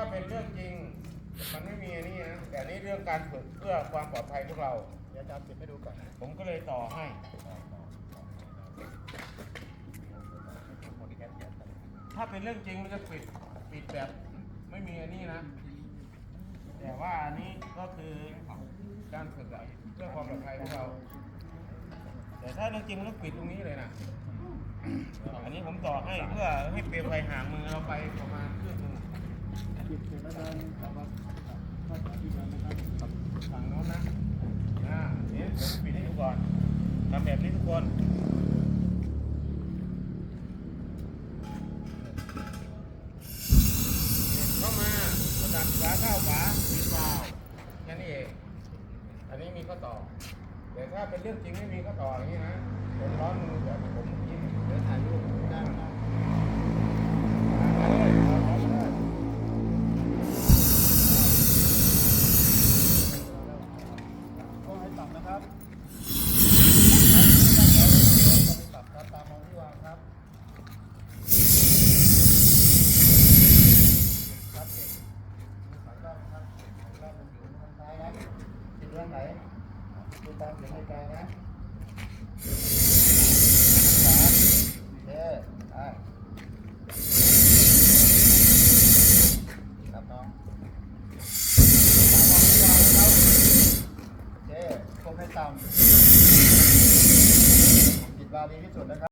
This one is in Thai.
ถ้าเป็นเรื่องจริง มันไม่มีอันนี้นะ แต่อันนี้เรื่องการฝึกเพื่อความปลอดภัยพวกเรา เดี๋ยวอาจารย์ปิดให้ดูก่อนผมก็เลยต่อให้ ถ้าเป็นเรื่องจริงมันจะปิดปิดแบบไม่มีอันนี้นะ แต่ว่าอันนี้ก็คือการฝึกอะเพื่อความปลอดภัยของเรา แต่ถ้าเรื่องจริงมันต้องปิดตรงนี้เลยนะ อันนี้ผมต่อให้เพื่อให้เปลี่ยนไฟห่างมือเราไปประมาณครึ่งหนึง ฝั่งโน้นนะอ่าเดี๋ยวผมปิดให้ดูก่อนทำแบบนี้ทุกคนเข้ามาประดับฝาเข้าฝาปิดวาล์วแค่นี้เอง อันนี้มีข้อต่อ แต่ถ้าเป็นเรื่องจริงไม่มีข้อต่ออย่างนี้นะผมร้อนมือแบบผมเมื่อกี้เดี๋ยวถ่ายรูป ไหนดูตามเสียงในกลางนะสามเอ๊ะอะครับน้องตามมองที่วางนะครับโอเคคงให้ต่ำผมปิดบาดีที่สุดนะครับ